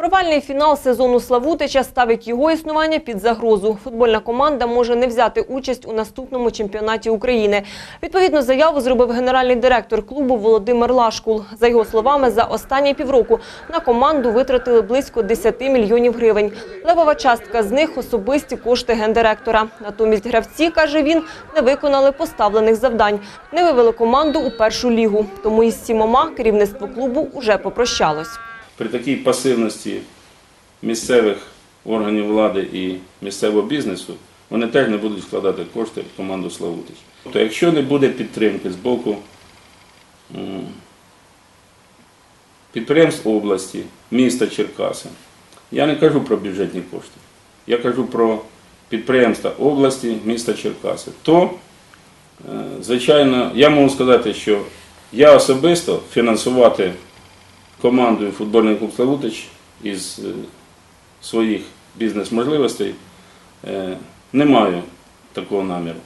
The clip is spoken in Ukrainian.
Провальний фінал сезону Славутича ставить його існування під загрозу. Футбольна команда може не взяти участь у наступному чемпіонаті України. Відповідну заяву зробив генеральний директор клубу Володимир Лашкул. За його словами, за останні півроку на команду витратили близько 10 мільйонів гривень. Левова частка з них – особисті кошти гендиректора. Натомість гравці, каже він, не виконали поставлених завдань. Не вивели команду у першу лігу. Тому із сімома керівництво клубу уже попрощалось. При такій пасивності місцевих органів влади і місцевого бізнесу вони теж не будуть вкладати кошти в команду Славутич. Тобто, якщо не буде підтримки з боку підприємств області, міста Черкаси, я не кажу про бюджетні кошти, я кажу про підприємства області, міста Черкаси, то, е, звичайно, я можу сказати, що я особисто фінансувати командою футбольний клуб Славутич із е, своїх бізнес-можливостей е, не маю такого наміру.